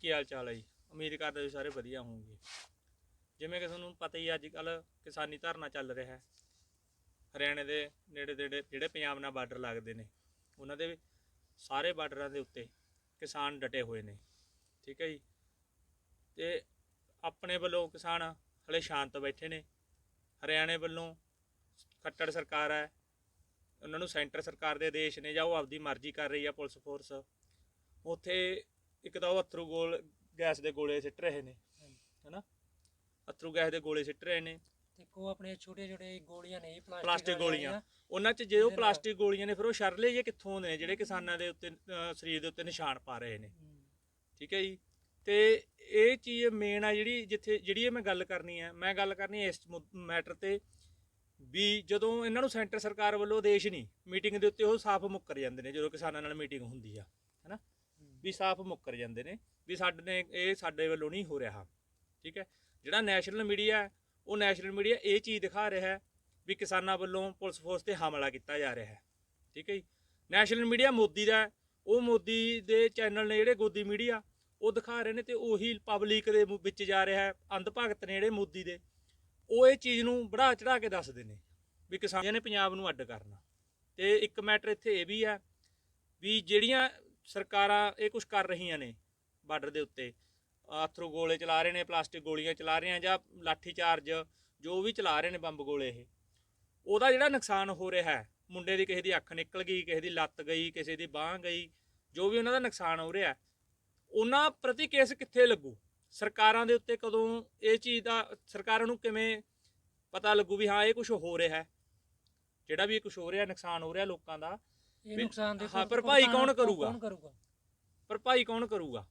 ਕੀ ਹਾਲ ਚਾਲ ਹੈ ਜੀ? ਉਮੀਦ ਕਰਦਾ ਜੀ ਸਾਰੇ ਵਧੀਆ ਹੋਣਗੇ। ਜਿਵੇਂ ਕਿ ਤੁਹਾਨੂੰ ਪਤਾ ਹੀ ਅੱਜ ਕੱਲ ਕਿਸਾਨੀ ਧਰਨਾ ਚੱਲ ਰਿਹਾ ਹੈ। ਹਰਿਆਣੇ ਦੇ ਨੇੜੇ ਨੇੜੇ ਜਿਹੜੇ ਪੰਜਾਬ ਨਾਲ ਬਾਰਡਰ ਲੱਗਦੇ ਨੇ, ਉਹਨਾਂ ਦੇ ਸਾਰੇ ਬਾਰਡਰਾਂ ਦੇ ਉੱਤੇ ਕਿਸਾਨ ਡਟੇ ਹੋਏ ਨੇ। ਠੀਕ ਹੈ ਜੀ? ਤੇ ਆਪਣੇ ਵੱਲੋਂ ਕਿਸਾਨ ਹਲੇ ਸ਼ਾਂਤ ਬੈਠੇ ਨੇ। ਹਰਿਆਣੇ ਵੱਲੋਂ ਖੱਟੜ ਸਰਕਾਰ ਹੈ, ਉਹਨਾਂ ਨੂੰ ਸੈਂਟਰ ਸਰਕਾਰ ਦੇ ਆਦੇਸ਼ ਨੇ ਜਾਂ ਉਹ ਆਪਦੀ ਮਰਜ਼ੀ ਕਰ ਰਹੀ ਆ ਪੁਲਿਸ ਫੋਰਸ। ਉੱਥੇ ਇੱਕ ਤਾਂ ਉਹ ਅਥਰੂ ਗੋਲ ਗੈਸ ਦੇ ਗੋਲੇ ਸਿੱਟ ਰਹੇ ਨੇ ਹੈਨਾ? ਅਥਰੂ ਗੈਸ ਦੇ ਗੋਲੇ ਸਿੱਟ ਰਹੇ ਨੇ। ਕੋ ਆਪਣੇ ਛੋਟੇ ਛੋਟੇ ਗੋਲੀਆਂ ਨੇ ਪਲਾਸਟਿਕ ਗੋਲੀਆਂ। ਉਹਨਾਂ 'ਚ ਜੇ ਉਹ ਪਲਾਸਟਿਕ ਗੋਲੀਆਂ ਨੇ ਫਿਰ ਉਹ ਸ਼ਰਲੇ ਜੇ ਕਿੱਥੋਂ ਆਉਂਦੇ ਨੇ ਜਿਹੜੇ ਕਿਸਾਨਾਂ ਦੇ ਉੱਤੇ ਸਰੀਰ ਦੇ ਉੱਤੇ ਨਿਸ਼ਾਨ ਪਾ ਰਹੇ ਨੇ। ਠੀਕ ਹੈ ਜੀ? ਤੇ ਇਹ ਚੀਜ਼ ਮੇਨ ਆ ਜਿਹੜੀ ਜਿੱਥੇ ਜਿਹੜੀ ਇਹ ਮੈਂ ਗੱਲ ਕਰਨੀ ਹੈ ਮੈਂ ਗੱਲ ਕਰਨੀ ਇਸ ਮੈਟਰ ਤੇ ਵੀ ਜਦੋਂ ਇਹਨਾਂ ਨੂੰ ਸੈਂਟਰ ਸਰਕਾਰ ਵੱਲੋਂ ਆਦੇਸ਼ ਨਹੀਂ ਮੀਟਿੰਗ ਦੇ ਉੱਤੇ ਉਹ ਸਾਫ਼ ਮੁੱਕਰ ਜਾਂਦੇ ਨੇ ਜਦੋਂ ਕਿਸਾਨਾਂ ਨਾਲ ਮੀਟਿੰਗ ਹੁੰਦੀ ਆ ਹੈਨਾ। ਵੀ ਸਾਫ਼ ਮੁੱਕਰ ਜਾਂਦੇ ਨੇ ਵੀ ਸਾਡੇ ਨੇ ਇਹ ਸਾਡੇ ਵੱਲੋਂ ਨਹੀਂ ਹੋ ਰਿਹਾ। ਠੀਕ ਹੈ? ਜਿਹੜਾ ਨੈਸ਼ਨਲ ਮੀਡੀਆ ਉਹ ਨੈਸ਼ਨਲ ਮੀਡੀਆ ਇਹ ਚੀਜ਼ ਦਿਖਾ ਰਿਹਾ ਹੈ ਵੀ ਕਿਸਾਨਾਂ ਵੱਲੋਂ ਪੁਲਿਸ ਫੋਰਸ ਤੇ ਹਮਲਾ ਕੀਤਾ ਜਾ ਰਿਹਾ ਹੈ। ਠੀਕ ਹੈ ਜੀ? ਨੈਸ਼ਨਲ ਮੀਡੀਆ ਮੋਦੀ ਦਾ ਉਹ ਮੋਦੀ ਦੇ ਚੈਨਲ ਨੇ ਜਿਹੜੇ ਗੋਦੀ ਮੀਡੀਆ ਉਹ ਦਿਖਾ ਰਹੇ ਨੇ ਤੇ ਉਹੀ ਪਬਲਿਕ ਦੇ ਮੂੰਹ ਵਿੱਚ ਜਾ ਰਿਹਾ ਹੈ। ਅੰਧ ਭਗਤ ਨੇ ਜਿਹੜੇ ਮੋਦੀ ਦੇ, ਉਹ ਇਹ ਚੀਜ਼ ਨੂੰ ਬੜਾ ਚੜਾ ਕੇ ਦੱਸਦੇ ਨੇ ਵੀ ਕਿਸਾਨਾਂ ਨੇ ਪੰਜਾਬ ਨੂੰ ਅੱਡ ਕਰਨਾ। ਤੇ ਇੱਕ ਮੈਟਰ ਇੱਥੇ ਇਹ ਵੀ ਹੈ ਵੀ ਜਿਹੜੀਆਂ ਸਰਕਾਰਾਂ ਇਹ ਕੁਝ ਕਰ ਰਹੀਆਂ ਨੇ ਬਾਰਡਰ ਦੇ ਉੱਤੇ। ਆਥਰੂ ਗੋਲੇ ਚਲਾ ਰਹੇ ਨੇ, ਪਲਾਸਟਿਕ ਗੋਲੀਆਂ ਚਲਾ ਰਹੇ ਆ ਜਾਂ ਲਾਠੀ ਚਾਰਜ ਜੋ ਵੀ ਚਲਾ ਰਹੇ ਨੇ ਬੰਬ ਗੋਲੇ ਇਹ। ਉਹਦਾ ਜਿਹੜਾ ਨੁਕਸਾਨ ਹੋ ਰਿਹਾ ਹੈ, ਮੁੰਡੇ ਦੀ ਕਿਸੇ ਦੀ ਅੱਖ ਨਿਕਲ ਗਈ, ਕਿਸੇ ਦੀ ਲੱਤ ਗਈ, ਕਿਸੇ ਦੀ ਬਾਹ ਗਈ, ਜੋ ਵੀ ਉਹਨਾਂ ਦਾ ਨੁਕਸਾਨ ਹੋ ਰਿਹਾ, ਉਹਨਾਂ ਪ੍ਰਤੀ ਕੇਸ ਕਿੱਥੇ ਲੱਗੂ? ਸਰਕਾਰਾਂ ਦੇ ਉੱਤੇ ਕਦੋਂ ਇਹ ਚੀਜ਼ ਦਾ, ਸਰਕਾਰਾਂ ਨੂੰ ਕਿਵੇਂ ਪਤਾ ਲੱਗੂ ਵੀ ਹਾਂ, ਇਹ ਕੁਝ ਹੋ ਰਿਹਾ ਹੈ? ਜਿਹੜਾ ਵੀ ਇਹ ਕੁਝ ਹੋ ਰਿਹਾ, ਨੁਕਸਾਨ ਹੋ ਰਿਹਾ ਲੋਕਾਂ ਦਾ ਇਹ ਨੁਕਸਾਨ ਦੇ ਹਾਂ, ਭਰਪਾਈ ਕੌਣ ਕਰੂਗਾ? ਕੌਣ ਕਰੂਗਾ? ਭਰਪਾਈ ਕੌਣ ਕਰੂਗਾ?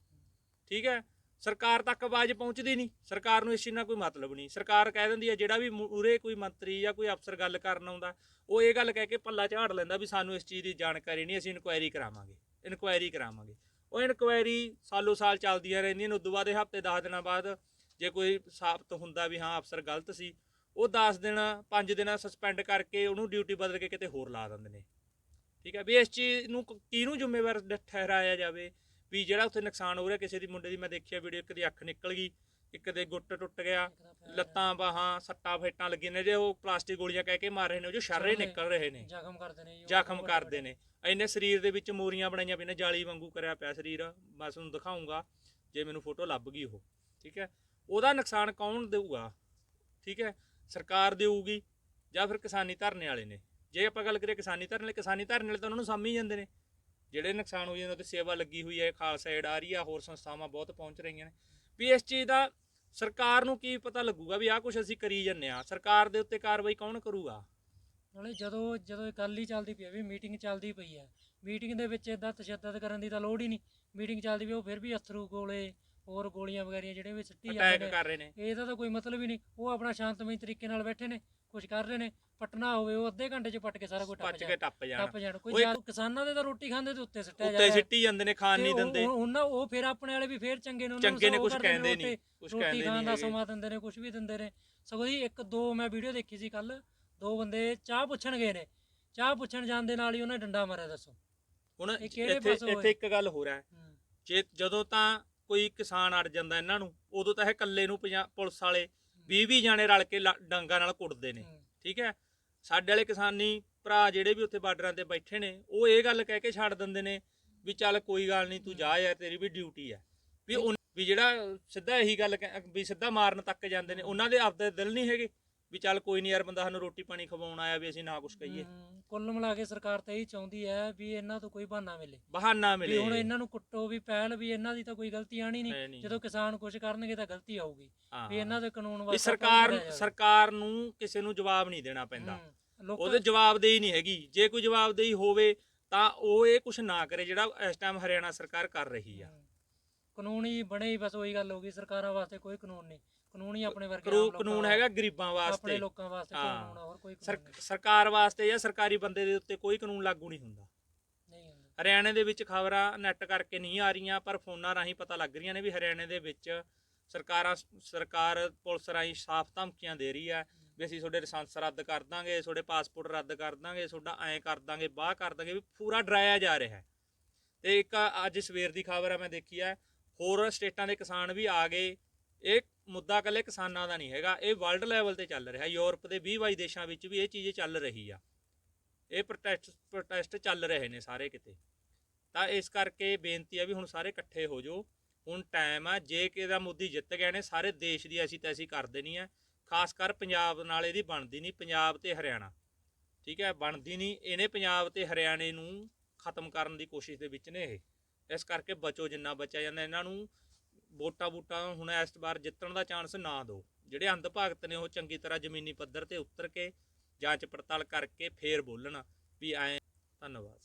ਠੀਕ ਹੈ? ਸਰਕਾਰ ਤੱਕ ਆਵਾਜ਼ ਪਹੁੰਚਦੀ ਨਹੀਂ। ਸਰਕਾਰ ਨੂੰ ਇਸ ਚੀਜ਼ ਨਾਲ ਕੋਈ ਮਤਲਬ ਨਹੀਂ। ਸਰਕਾਰ ਕਹਿ ਦਿੰਦੀ ਹੈ ਜਿਹੜਾ ਵੀ ਮੂਰੇ ਕੋਈ ਮੰਤਰੀ ਜਾਂ ਕੋਈ ਅਫਸਰ ਗੱਲ ਕਰਨ ਆਉਂਦਾ ਉਹ ਇਹ ਗੱਲ ਕਹਿ ਕੇ ਪੱਲਾ ਝਾੜ ਲੈਂਦਾ ਵੀ ਸਾਨੂੰ ਇਸ ਚੀਜ਼ ਦੀ ਜਾਣਕਾਰੀ ਨਹੀਂ ਅਸੀਂ ਇਨਕੁਆਇਰੀ ਕਰਾਵਾਂਗੇ। ਇਨਕੁਆਇਰੀ ਕਰਾਵਾਂਗੇ। ਉਹ ਇਨਕੁਆਇਰੀ ਸਾਲੋ ਸਾਲ ਚੱਲਦੀਆਂ ਰਹਿੰਦੀਆਂ ਨੇ ਉਦੋਂ ਬਾਅਦ ਇਹ ਹਫ਼ਤੇ 10 ਦਿਨਾਂ ਬਾਅਦ ਜੇ ਕੋਈ ਸਾਬਤ ਹੁੰਦਾ ਵੀ ਹਾਂ ਅਫਸਰ ਗਲਤ ਸੀ ਉਹ 10 ਦਿਨ 5 ਦਿਨ ਸਸਪੈਂਡ ਕਰਕੇ ਉਹਨੂੰ ਡਿਊਟੀ ਬਦਲ ਕੇ ਕਿਤੇ ਹੋਰ ਲਾ ਦਿੰਦੇ ਨੇ। ਠੀਕ ਹੈ ਵੀ ਇਸ ਚੀਜ਼ ਨੂੰ ਕ- ਕਿਹਨੂੰ ਜ਼ਿੰਮੇਵਾਰ ਡ- ਠਹਿਰਾਇਆ ਜਾਵੇ? ਵੀ ਜਿਹੜਾ ਉੱਥੇ ਨੁਕਸਾਨ ਹੋ ਰਿਹਾ ਕਿਸੇ ਦੀ ਮੁੰਡੇ ਦੀ ਮੈਂ ਦੇਖਿਆ ਵੀਡੀਓ ਇੱਕ ਦੀ ਅੱਖ ਨਿਕਲ ਗਈ ਇੱਕ ਦੇ ਗੁੱਟ ਟੁੱਟ ਗਿਆ ਲੱਤਾਂ ਬਾਹਾਂ ਸੱਟਾਂ ਫੇਟਾਂ ਲੱਗੀਆਂ ਨੇ ਜੇ ਉਹ ਪਲਾਸਟਿਕ ਗੋਲੀਆਂ ਕਹਿ ਕੇ ਮਾਰ ਰਹੇ ਨੇ ਉਹ ਜੋ ਸ਼ਰਰੇ। ਨਿਕਲ ਰਹੇ ਨੇ। ਜ਼ਖਮ ਕਰਦੇ ਨੇ ਜੀ, ਉਹ ਜ਼ਖਮ ਵੱਡੇ ਕਰਦੇ ਨੇ। ਇੰਨੇ ਸਰੀਰ ਦੇ ਵਿੱਚ ਮੋਰੀਆਂ ਬਣਾਈਆਂ ਪਈਆਂ ਨੇ ਜਾਲੀ ਵਾਂਗੂ ਕਰਿਆ ਪਿਆ ਸਰੀਰ ਮੈਂ ਤੁਹਾਨੂੰ ਦਿਖਾਉਂਗਾ ਜੇ ਮੈਨੂੰ ਫੋਟੋ ਲੱਭ ਗਈ ਉਹ ਠੀਕ ਹੈ। ਉਹਦਾ ਨੁਕਸਾਨ ਕੌਣ ਦੇਊਗਾ? ਠੀਕ ਹੈ ਸਰਕਾਰ ਦੇਊਗੀ ਜਾਂ ਫਿਰ ਕਿਸਾਨੀ ਧਰਨੇ ਵਾਲੇ ਨੇ? ਜੇ ਆਪਾਂ ਗੱਲ ਕਰੀਏ ਕਿਸਾਨੀ ਧਰਨੇ ਵਾਲੇ ਕਿਸਾਨੀ ਧਰਨੇ ਵਾਲੇ ਤਾਂ ਉਹਨਾਂ ਨੂੰ ਸਾਮੀ ਜਾਂਦੇ ਨੇ। ਜਿਹੜੇ ਨੁਕਸਾਨ ਹੋ ਜਾਂਦਾ ਤੇ ਸੇਵਾ ਲੱਗੀ ਹੋਈ ਹੈ ਖਾਲਸਾ ਏਡ ਆ ਰਹੀ ਆ ਹੋਰ ਸੰਸਥਾਵਾਂ ਬਹੁਤ ਪਹੁੰਚ ਰਹੀਆਂ ਨੇ। ਵੀ ਇਸ ਚੀਜ਼ ਦਾ ਸਰਕਾਰ ਨੂੰ ਕੀ ਪਤਾ ਲੱਗੂਗਾ ਵੀ ਆਹ ਕੁਝ ਅਸੀਂ ਕਰੀ ਜੰਨੇ ਆ ਸਰਕਾਰ ਦੇ ਉੱਤੇ ਕਾਰਵਾਈ ਕੌਣ ਕਰੂਗਾ? ਨਾਲੇ ਜਦੋਂ ਜਦੋਂ ਇਹ ਗੱਲ ਹੀ ਚੱਲਦੀ ਪਈ ਹੈ ਵੀ ਮੀਟਿੰਗ ਚੱਲਦੀ ਪਈ ਹੈ ਮੀਟਿੰਗ ਦੇ ਵਿੱਚ ਇਦਾਂ ਤਸ਼ੱਦਦ ਕਰਨ ਦੀ ਤਾਂ ਲੋੜ ਹੀ ਨਹੀਂ। ਮੀਟਿੰਗ ਚੱਲਦੀ ਪਈ ਉਹ ਫਿਰ ਵੀ ਅਥਰੂ ਗੋਲੇ ਹੋਰ ਗੋਲੀਆਂ ਵਗੈਰੀਆਂ ਜਿਹੜੇ ਵੀ ਸਿੱਟੀ ਜਾਂਦੇ ਨੇ ਇਹਦਾ ਤਾਂ ਕੋਈ ਮਤਲਬ ਹੀ ਨਹੀਂ। ਉਹ ਆਪਣਾ ਸ਼ਾਂਤਮਈ ਤਰੀਕੇ ਨਾਲ ਬੈਠੇ ਨੇ। ਕੁਝ ਕਰ ਰਹੇ ਨੇ ਪਟਨਾ ਹੋਵੇ ਉਹ ਅੱਧੇ ਘੰਟੇ 'ਚ ਪਟ ਕੇ ਸਾਰਾ ਕੁਝ ਟੱਪ ਕੇ ਜਾਣ ਟੱਪ ਜਾਣ। ਟੱਪ ਜਾਣ। ਕੋਈ ਕਿਸਾਨਾਂ ਦੇ ਤਾਂ ਰੋਟੀ ਖਾਂਦੇ ਤੇ ਉੱਤੇ ਸਿੱਟਿਆ ਉੱਤੇ ਜਾਂਦਾ ਸਿੱਟੀ ਜਾਂਦੇ ਨੇ ਖਾਣ ਨਹੀਂ ਦਿੰਦੇ। ਉਹ- ਉਹਨਾਂ ਉਹ ਫਿਰ ਆਪਣੇ ਵਾਲੇ ਵੀ ਫਿਰ ਚੰਗੇ ਨੇ ਉਹਨਾਂ ਨੂੰ ਚੰਗੇ ਨੇ ਸਗੋਂ ਕੁਝ ਕਰਦੇ ਕਹਿੰਦੇ ਰੋਟੀ- ਨਹੀਂ ਕੁਝ ਰੋਟੀ ਕਹਿੰਦੇ ਖਾਣ ਨਹੀਂ ਦਾ ਹੈਗੇ। ਸਮਾਂ ਦਿੰਦੇ ਨੇ ਕੁਝ ਵੀ ਦਿੰਦੇ ਨੇ। ਸਗੋਂ ਜੀ ਇੱਕ ਦੋ ਮੈਂ ਵੀਡੀਓ ਦੇਖੀ ਸੀ ਕੱਲ ਦੋ ਬੰਦੇ ਚਾਹ ਪੁੱਛਣ ਗਏ ਨੇ। ਚਾਹ ਪੁੱਛਣ ਜਾਣ ਦੇ ਨਾਲ ਹੀ ਉਹਨੇ ਡੰਡਾ ਮਾਰਿਆ ਦੱਸੋ। ਹੁਣ ਇਹ ਕਿਹੜੇ ਇੱਥੇ ਪਾਸੋਂ ਇੱਥੇ ਹੋਏ? ਇੱਕ ਗੱਲ ਹੋ। ਰਿਹਾ ਹੂੰ। ਜੇ ਜਦੋਂ ਤਾਂ ਕੋਈ ਕਿਸਾਨ ਅੜ ਜਾਂਦਾ ਇਹਨਾਂ ਨੂੰ ਉਦੋਂ ਤਾਂ ਇਹ ਇਕੱਲੇ ਨੂੰ ਪੰਜਾ- ਪੁਲਿਸ ਵਾਲੇ 20 20 ਜਾਣੇ ਰਲ ਕੇ ਡਾਂਗਾਂ ਨਾਲ ਕੁੱਟਦੇ ਨੇ। ਠੀਕ ਹੈ? ਸਾਡੇ ਵਾਲੇ ਕਿਸਾਨੀ ਭਰਾ ਜਿਹੜੇ ਵੀ ਉੱਥੇ ਬਾਰਡਰਾਂ ਤੇ ਬੈਠੇ ਨੇ ਉਹ ਇਹ ਗੱਲ ਕਹਿ ਕੇ ਛੱਡ ਦਿੰਦੇ ਨੇ ਵੀ ਚੱਲ ਕੋਈ ਗੱਲ ਨਹੀਂ ਤੂੰ ਜਾ ਯਾਰ ਤੇਰੀ ਵੀ ਡਿਊਟੀ ਹੈ। ਵੀ ਉਨ- ਵੀ ਜਿਹੜਾ ਸਿੱਧਾ ਇਹੀ ਗੱਲ ਵੀ ਸਿੱਧਾ ਮਾਰਨ ਤੱਕ ਜਾਂਦੇ ਨੇ ਉਹਨਾਂ ਦੇ ਆਪਦੇ ਦਿਲ ਨਹੀਂ ਹੈਗੇ। ਵੀ ਚੱਲ ਕੋਈ ਨਹੀਂ ਯਾਰ ਬੰਦਾ ਸਾਨੂੰ ਰੋਟੀ ਪਾਣੀ ਖਵਾਉਣ ਆਇਆ ਵੀ ਅਸੀਂ ਨਾ ਕੁਝ ਕਹੀਏ। ਕੁੱਲ ਮਿਲਾ ਕੇ ਸਰਕਾਰ ਤਾਂ ਇਹੀ ਚਾਹੁੰਦੀ ਹੈ ਵੀ ਇਹਨਾਂ ਤੋਂ ਕੋਈ ਬਹਾਨਾ ਮਿਲੇ। ਬਹਾਨਾ ਵੀ ਮਿਲੇ। ਹੁਣ ਇਹਨਾਂ ਨੂੰ ਕੁੱਟੋ ਵੀ ਪਹਿਲ ਵੀ ਇਹਨਾਂ ਦੀ ਤਾਂ ਕੋਈ ਗਲਤੀ ਆਣੀ ਨਹੀਂ ਨਹੀਂ। ਜਦੋਂ ਕਿਸਾਨ ਕੁਝ ਕਰਨਗੇ ਤਾਂ ਗਲਤੀ ਆਊਗੀ। ਹਾਂ। ਵੀ ਇਹਨਾਂ ਦੇ ਕਾਨੂੰਨ ਵੀ ਵਾਸਤੇ ਸਰਕਾਰ ਸਰਕਾਰ ਨੂੰ ਕਿਸੇ ਨੂੰ ਜਵਾਬ ਨਹੀਂ ਦੇਣਾ ਪੈਂਦਾ। ਉਹਦੇ ਜਵਾਬਦੇਹੀ ਨਹੀਂ ਹੈਗੀ। ਜੇ ਕੋਈ ਜਵਾਬਦੇਹੀ ਹੋਵੇ ਤਾਂ ਉਹ ਇਹ ਕੁਝ ਨਾ ਕਰੇ ਜਿਹੜਾ ਇਸ ਟਾਈਮ ਹਰਿਆਣਾ ਸਰਕਾਰ ਕਰ ਰਹੀ ਆ। ਕਾਨੂੰਨ ਹੀ ਬਣੇ ਹੀ ਬਸ ਉਹੀ ਗੱਲ ਹੋ ਗਈ। ਸਰਕਾਰਾਂ ਵਾਸਤੇ ਕੋਈ ਕਾਨੂੰਨ ਨਹੀਂ। ਕਾਨੂੰਨ ਹੀ ਆਪਣੇ ਵਰਗੇ ਕਰੂ ਕਾਨੂੰਨ ਹੈਗਾ ਗਰੀਬਾਂ ਆਪਣੇ ਵਾਸਤੇ। ਲੋਕਾਂ ਵਾਸਤੇ। ਕਾਨੂੰਨ ਆ, ਹੋਰ ਕੋਈ ਸਰਕਾਰ ਵਾਸਤੇ ਜਾਂ ਸਰਕਾਰੀ ਬੰਦੇ ਦੇ ਉੱਤੇ ਕੋਈ ਕਾਨੂੰਨ ਲਾਗੂ ਨਹੀਂ ਹੁੰਦਾ। ਨਹੀਂ ਨਹੀਂ ਹੁੰਦਾ। ਹਰਿਆਣੇ ਦੇ ਵਿੱਚ ਖਬਰਾਂ ਨੈਟ ਕਰਕੇ ਨਹੀਂ ਆ ਰਹੀਆਂ ਪਰ ਫੋਨਾਂ ਰਾਹੀਂ ਪਤਾ ਲੱਗ ਰਹੀਆਂ ਨੇ ਵੀ ਹਰਿਆਣੇ ਦੇ ਵਿੱਚ ਸਰਕਾਰਾਂ ਸਰਕਾਰ ਪੁਲਿਸ ਰਾਹੀਂ ਸਾਫ਼ ਧਮਕੀਆਂ ਦੇ ਰਹੀ ਹੈ ਵੀ ਅਸੀਂ ਤੁਹਾਡੇ ਲਾਇਸੈਂਸ ਰੱਦ ਕਰ ਦਾਂਗੇ ਤੁਹਾਡੇ ਪਾਸਪੋਰਟ ਰੱਦ ਕਰ ਦਾਂਗੇ ਤੁਹਾਡਾ ਐਂ ਕਰ ਦਾਂਗੇ ਬਾਹ ਕਰ ਦਾਂਗੇ ਵੀ ਪੂਰਾ ਡਰਾਇਆ ਜਾ ਰਿਹਾ ਹੈ। ਤੇ ਇੱਕ ਅੱਜ ਸਵੇਰ ਦੀ ਖਬਰ ਆ ਮੈਂ ਦੇਖੀ ਹੈ ਹੋਰ ਸਟੇਟਾਂ ਦੇ ਕਿਸਾਨ ਵੀ ਆ ਗਏ। ਇਹ ਮੁੱਦਾ ਇਕੱਲੇ ਕਿਸਾਨਾਂ ਦਾ ਨਹੀਂ ਹੈਗਾ, ਇਹ ਵਰਲਡ ਲੈਵਲ ਤੇ ਚੱਲ ਰਿਹਾ, ਯੂਰਪ ਦੇ 20 22 ਦੇਸ਼ਾਂ ਵਿੱਚ ਵੀ ਇਹ ਚੀਜ਼ ਚੱਲ ਰਹੀ ਆ। ਇਹ ਪ੍ਰੋਟੈਸਟ ਪ੍ਰੋਟੈਸਟ ਚੱਲ ਰਹੇ ਨੇ ਸਾਰੇ ਕਿਤੇ। ਤਾਂ ਇਸ ਕਰਕੇ ਬੇਨਤੀ ਆ ਵੀ ਹੁਣ ਸਾਰੇ ਇਕੱਠੇ ਹੋ ਜਾਓ। ਹੁਣ ਟਾਈਮ ਆ, ਜੇ ਕਿਦਾ ਮੋਦੀ ਜਿੱਤ ਗਏ ਨੇ, ਸਾਰੇ ਦੇਸ਼ ਦੀ ਐਸੀ ਤੈਸੀ ਕਰ ਦੇਣੀ ਆ। ਖਾਸ ਕਰ ਪੰਜਾਬ ਨਾਲ ਇਹਦੀ ਬਣਦੀ ਨਹੀਂ, ਪੰਜਾਬ ਤੇ ਹਰਿਆਣਾ। ਠੀਕ ਹੈ ਬਣਦੀ ਨਹੀਂ, ਇਹਨੇ ਪੰਜਾਬ ਤੇ ਹਰਿਆਣੇ ਨੂੰ ਖਤਮ ਕਰਨ ਦੀ ਕੋਸ਼ਿਸ਼ ਦੇ ਵਿੱਚ ਨੇ ਇਹ। ਇਸ ਕਰਕੇ ਬਚੋ ਜਿੰਨਾ ਬਚਿਆ ਜਾਂਦਾ, ਇਹਨਾਂ ਨੂੰ ਵੋਟਾਂ ਵੋਟਾਂ ਹੁਣ ਇਸ ਵਾਰ ਜਿੱਤਣ ਦਾ ਚਾਂਸ ਨਾ ਦਿਓ। ਜਿਹੜੇ ਅੰਧ ਭਗਤ ਨੇ ਉਹ ਚੰਗੀ ਤਰ੍ਹਾਂ ਜ਼ਮੀਨੀ ਪੱਧਰ ਤੇ ਉਤਰ ਕੇ ਜਾਂਚ ਪੜਤਾਲ ਕਰਕੇ ਫੇਰ ਬੋਲਣ, ਵੀ ਐ ਧੰਨਵਾਦ।